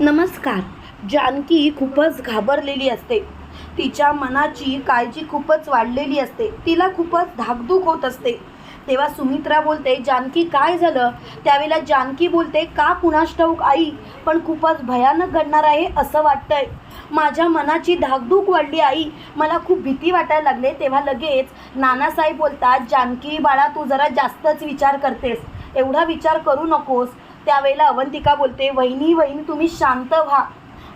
नमस्कार. जानकी खूपच घाबरलेली असते. तिच्या मनाची काळजी खूपच वाढलेली असते. तिला खूपच धाकधूक होत असते. तेव्हा सुमित्रा बोलते जानकी काय झालं? त्यावेळेला जानकी बोलते का कुणास ठाऊक आई पण खूपच भयानक घडणार आहे असं वाटतंय. माझ्या मनाची धाकधूक वाढली आई. मला खूप भीती वाटायला लागले. तेव्हा लगेच नानासाहेब बोलतात जानकी बाळा तू जरा जास्तच विचार करतेस. एवढा विचार करू नकोस. त्यावेळेला अवंतिका बोलते वहिनी वहिनी तुम्ही शांत व्हा.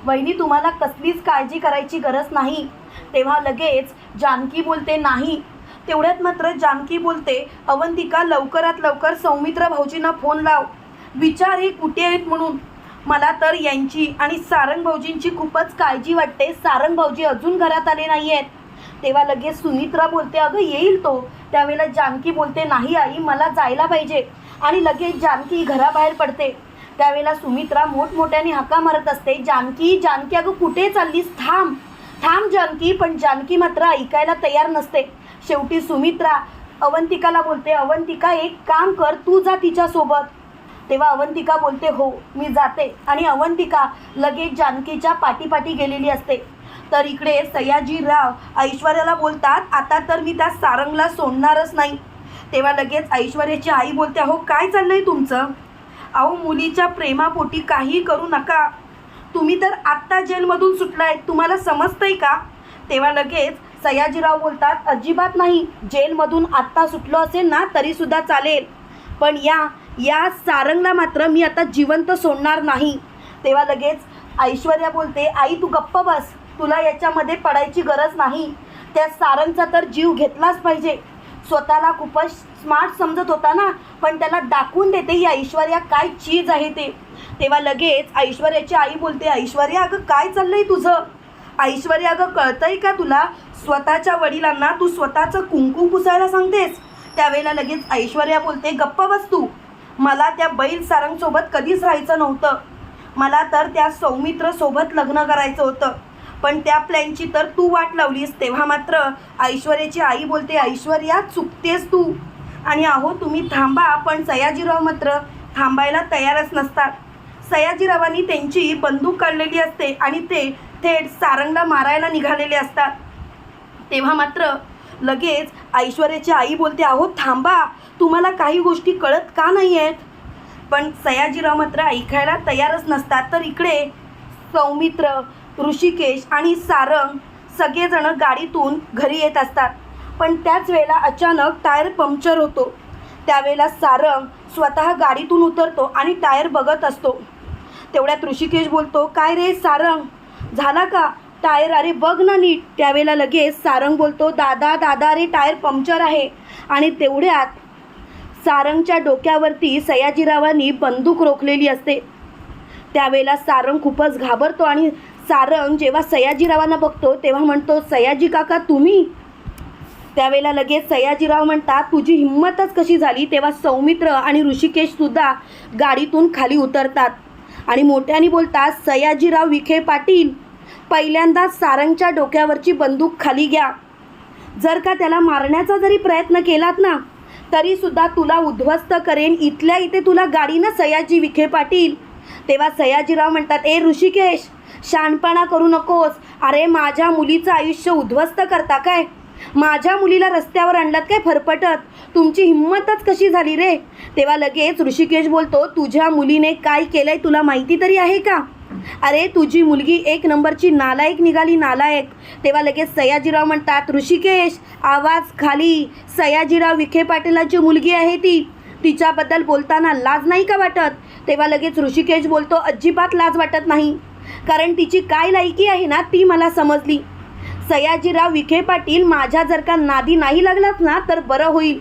वहिनी तुम्हाला कसलीच काळजी करायची गरज नाही. तेव्हा लगेच जानकी बोलते नाही. तेवढ्यात मात्र जानकी बोलते अवंतिका लवकरात लवकर सौमित्र भाऊजींना फोन लाव. विचार हे कुठे आहेत म्हणून? मला तर यांची आणि सारंग भाऊजींची खूपच काळजी वाटते. सारंग भाऊजी अजून घरात आले नाही आहेत तेव्हा लगेच सुमित्रा बोलते अगं येईल तो. त्यावेळेला जानकी बोलते नाही आई मला जायला पाहिजे. आणि लगेच जानकी घराबाहेर पडते. त्यावेळेला सुमित्रा मोठमोठ्याने हाका मारत असते. जानकी जानकी अगं कुठे चाललीस? थांब. थांब जानकी. पण जानकी मात्र ऐकायला तयार नसते. शेवटी सुमित्रा अवंतिकाला बोलते अवंतिका एक काम कर तू जा तिच्यासोबत. तेव्हा अवंतिका बोलते हो मी जाते. आणि अवंतिका लगेच जानकीच्या पाठीपाठी गेलेली असते. तर इकडे सयाजीराव ऐश्वर्याला बोलतात आता तर मी त्या सारंगला सोडणारच नाही. तेव्हा लगेच ऐश्वर्याची आई बोलते अहो काय चाललं आहे तुमचं? अहो मुलीच्या प्रेमापोटी काही करू नका. तुम्ही तर आत्ता जेलमधून सुटलाय. तुम्हाला समजतंय का? तेव्हा लगेच सयाजीराव बोलतात अजिबात नाही. जेलमधून आत्ता सुटलो असेल ना तरीसुद्धा चालेल. पण या या सारंगला मात्र मी आता जिवंत सोडणार नाही. तेव्हा लगेच ऐश्वर्या बोलते आई तू गप्प बस. तुला याच्यामध्ये पडायची गरज नाही. त्या सारंगचा तर जीव घेतलाच पाहिजे. स्वतःला खूपच स्मार्ट समजत होता ना. पण त्याला दाखवून देते ही ऐश्वर्या काय चीज आहे ते. तेव्हा लगेच ऐश्वर्याची आई बोलते ऐश्वर्या अगं काय चाललंय तुझं? ऐश्वर्या अगं कळतंय का तुला? स्वतःच्या वडिलांना तू स्वतःचं कुंकू पुसायला सांगतेस. त्यावेळेला लगेच ऐश्वर्या बोलते गप्प बस तू. मला त्या बैल सारंगसोबत कधीच राहायचं नव्हतं. मला तर त्या सौमित्रसोबत लग्न करायचं होतं. पण त्या प्लॅनची तर तू वाट लावलीस. तेव्हा मात्र ऐश्वर्याची आई बोलते ऐश्वर्या चुकतेस तू. आणि अहो तुम्ही थांबा पण सयाजीराव मात्र थांबायला तयारच नसतात. सयाजीरावांनी त्यांची बंदूक काढलेली असते आणि ते थेट सारंगला मारायला निघालेले असतात. तेव्हा मात्र लगेच ऐश्वर्याची आई बोलते अहो थांबा तुम्हाला काही गोष्टी कळत का नाही आहेत पण सयाजीराव मात्र ऐकायला तयारच नसतात. तर इकडे सौमित्र ऋषिकेश आणि सारंग सगळेजण गाडीतून घरी येत असतात. पण त्याच वेळेला अचानक टायर पंक्चर होतो. त्यावेळेला सारंग स्वतः गाडीतून उतरतो आणि टायर बघत असतो. तेवढ्यात ऋषिकेश बोलतो काय रे सारंग? झाला का? टायर अरे बघ ना नीट. त्यावेळेला लगेच सारंग बोलतो दादा दादा रे टायर पंक्चर आहे. आणि तेवढ्यात सारंगच्या डोक्यावरती सयाजीरावांनी बंदूक रोखलेली असते. त्यावेळेला सारंग खूपच घाबरतो आणि सारंग जेव्हा सयाजीरावांना बघतो तेव्हा म्हणतो सयाजी काका तुम्ही? त्यावेळेला लगेच सयाजीराव म्हणतात तुझी हिंमतच कशी झाली? तेव्हा सौमित्र आणि ऋषिकेशसुद्धा गाडीतून खाली उतरतात आणि मोठ्याने बोलतात सयाजीराव विखे पाटील पहिल्यांदा सारंगच्या डोक्यावरची बंदूक खाली घ्या. जर का त्याला मारण्याचा जरी प्रयत्न केलात ना तरीसुद्धा तुला उद्ध्वस्त करेन. इथल्या इथे तुला गाडीनं सयाजी विखे पाटील. तेव्हा सयाजीराव म्हणतात ए ऋषिकेश शहाणपणा करू नकोस. अरे माझ्या मुलीचं आयुष्य उद्ध्वस्त करता काय? माझ्या मुलीला रस्त्यावर आणलात काय फरफटत? तुमची हिंमतच कशी झाली रे? तेव्हा लगेच ऋषिकेश बोलतो तुझ्या मुलीने काय केलंय तुला माहिती तरी आहे का? अरे तुझी मुलगी एक नंबरची नालायक निघाली नालायक. तेव्हा लगेच सयाजीराव म्हणतात ऋषिकेश आवाज खाली. सयाजीराव विखे पाटीलाची मुलगी आहे ती. तिच्याबद्दल बोलताना लाज नाही का वाटत? तेव्हा लगेच ऋषिकेश बोलतो अजिबात लाज वाटत नाही. कारण तिची काय लायकी आहे ना ती मला समजली. सयाजीराव विखे पाटील माझ्या जर का नादी नाही लागलात ना तर बरं होईल.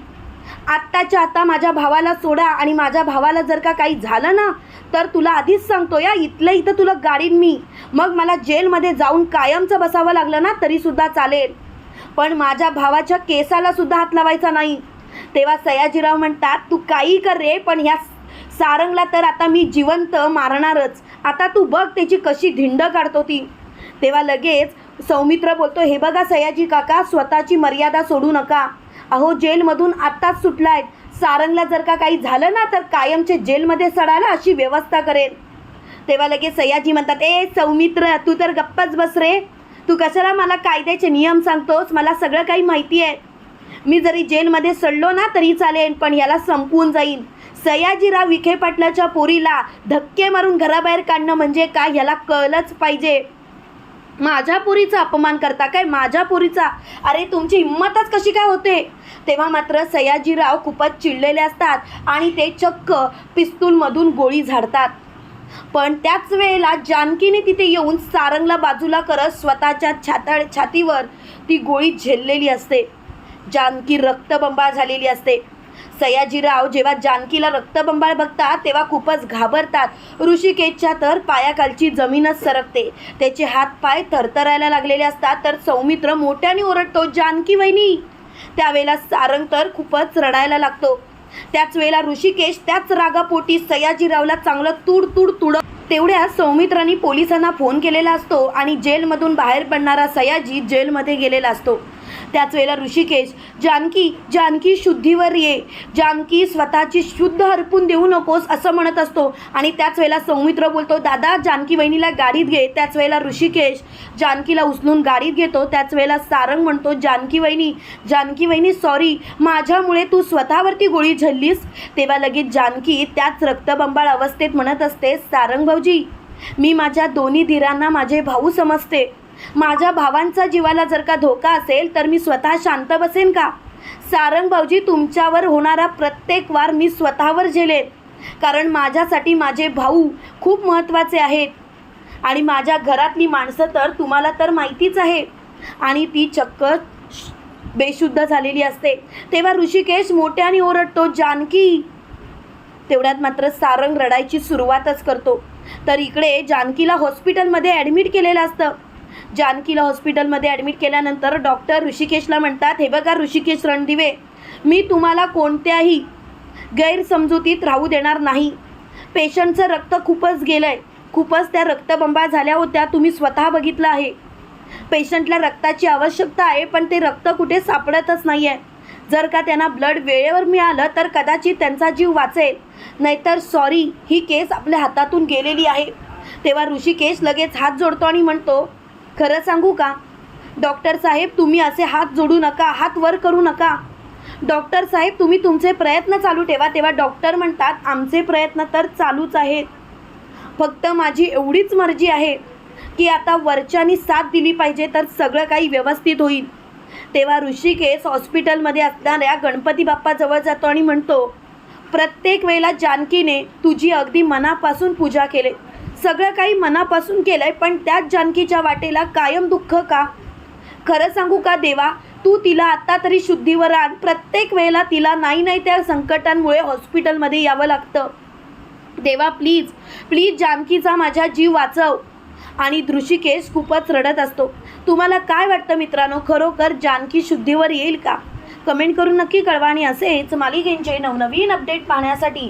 आत्ताच्या आता माझ्या भावाला सोडा आणि माझ्या भावाला जर का काही झालं ना तर तुला आधीच सांगतो या इथलं इथं तुला गाडीन मी. मग मला जेलमध्ये जाऊन कायमचं बसावं लागलं ना तरीसुद्धा चालेल. पण माझ्या भावाच्या केसाला सुद्धा हात लावायचा नाही. तेव्हा सयाजीराव म्हणतात तू काही कर रे पण ह्या सारंगला तर आता मी जिवंत मारणारच. आता तू बघ त्याची कशी धिंड काढतो ती. तेव्हा लगेच सौमित्र बोलतो हे बघा सयाजी काका स्वतःची मर्यादा सोडू नका. अहो जेलमधून आत्ताच सुटला आहेत सारंगला जर का काही झालं ना तर कायमचे जेलमध्ये सडायला अशी व्यवस्था करेल. तेव्हा लगेच सयाजी म्हणतात ए सौमित्र तू तर गप्पच बस रे. तू कशाला मला कायद्याचे नियम सांगतोस? मला सगळं काही माहिती आहे. मी जरी जेलमध्ये सडलो ना तरी चालेल पण याला संपवून जाईन. सयाजीराव विखे पाटलाच्या पोरीला धक्के मारून घराबाहेर काढणं म्हणजे काय ह्याला कळलंच पाहिजे. माझ्या पुरीचा अपमान करता काय? माझ्या पुरीचा? अरे तुमची हिंमतच कशी काय होते? तेव्हा मात्र सयाजीराव खूपच चिडलेले असतात आणि ते चक्क पिस्तूलमधून गोळी झाडतात. पण त्याच वेळेला जानकीने तिथे येऊन सारंगला बाजूला करत स्वतःच्या छाता छातीवर ती गोळी झेललेली असते. जानकी रक्तबंबाळ झालेली असते. सयाजीराव जेव्हा जानकीला रक्तबंबाळ बघतात तेव्हा खूपच घाबरतात. ऋषिकेशच्या तर पायाखालची जमीनच सरकते. त्याचे हात पाय थरथरायला लागलेले असतात तर सौमित्र मोठ्याने ओरडतो जानकी वहिनी! त्यावेळेला सारंग तर खूपच रडायला लागतो. त्याच वेळेला ऋषिकेश त्याच रागापोटी सयाजीरावला चांगलं तुड तुड तुड तेवढ्या सौमित्रांनी पोलिसांना फोन केलेला असतो आणि जेलमधून बाहेर पडणारा सयाजी जेलमध्ये गेलेला असतो. त्याच वेळेला ऋषिकेश जानकी जानकी शुद्धीवर ये. जानकी स्वतःची शुद्ध हरपून देऊ नकोस असं म्हणत असतो. आणि त्याच वेळेला सौमित्र बोलतो दादा जानकी वहिनीला गाडीत घे. त्याच वेळेला ऋषिकेश जानकीला उचलून गाडीत घेतो. त्याच वेळेला सारंग म्हणतो जानकी वहिनी जानकी वहिनी सॉरी माझ्यामुळे तू स्वतःवरती गोळी झल्लीस तेव्हा लगेच जानकी त्याच रक्तबंबाळ अवस्थेत म्हणत असते सारंग भाऊजी मी माझ्या दोन्ही धीरांना माझे भाऊ समजते. माझ्या भावांचा जीवाला जर का धोका असेल तर मी स्वतः शांत बसेन का? सारंग भाऊजी तुमच्यावर होणारा प्रत्येक वार मी स्वतःवर झेलेन. कारण माझ्यासाठी माझे भाऊ खूप महत्त्वाचे आहेत. आणि माझ्या घरातली माणसं तर तुम्हाला तर माहितीच आहे. आणि ती चक्क बेशुद्ध झालेली असते. तेव्हा ऋषिकेश मोठ्याने ओरडतो जानकी. तेवढ्यात मात्र सारंग रडायची सुरुवातच करतो. तर इकडे जानकीला हॉस्पिटलमध्ये ॲडमिट केलेलं असतं. जानकीला हॉस्पिटलमध्ये ॲडमिट केल्यानंतर डॉक्टर ऋषिकेशला म्हणतात हे बघा ऋषिकेश रणदिवे मी तुम्हाला कोणत्याही गैरसमजुतीत राहू देणार नाही. पेशंटचं रक्त खूपच गेलं आहे खूपच त्या रक्तबंबा झाल्या होत्या. तुम्ही स्वतः बघितलं आहे. पेशंटला रक्ताची आवश्यकता आहे पण ते रक्त कुठे सापडतच नाही आहे जर का त्यांना ब्लड वेळेवर मिळालं तर कदाचित त्यांचा जीव वाचेल. नाहीतर सॉरी ही केस आपल्या हातातून गेलेली आहे. तेव्हा ऋषिकेश लगेच हात जोडतो आणि म्हणतो खरं सांगू का? डॉक्टर साहेब तुम्ही असे हात जोडू नका हात वर करू नका. डॉक्टर साहेब तुम्ही तुमचे प्रयत्न चालू ठेवा तेव्हा डॉक्टर म्हणतात आमचे प्रयत्न तर चालूच आहेत. फक्त माझी एवढीच मर्जी आहे की आता वरच्यानी साथ दिली पाहिजे तर सगळं काही व्यवस्थित होईल. तेव्हा ऋषिकेश हॉस्पिटलमध्ये असणाऱ्या गणपती बाप्पाजवळ जातो आणि म्हणतो प्रत्येक वेळेला जानकीने तुझी अगदी मनापासून पूजा केले. सगळं काही मनापासून केलं आहे पण त्याच जानकीच्या वाटेला कायम दुःख का? खरं सांगू का देवा तू तिला आत्ता तरी शुद्धीवर आण. प्रत्येक वेळेला तिला नाही नाही त्या संकटांमुळे हॉस्पिटलमध्ये यावं लागतं. देवा प्लीज प्लीज जानकीचा माझा जीव वाचव. आणि ऋषिकेश खूपच रडत असतो. तुम्हाला काय वाटतं मित्रांनो? खरोखर जानकी शुद्धीवर येईल का? कमेंट करून नक्की कळवा आणि असेच मालिकेंचे नवनवीन अपडेट पाहण्यासाठी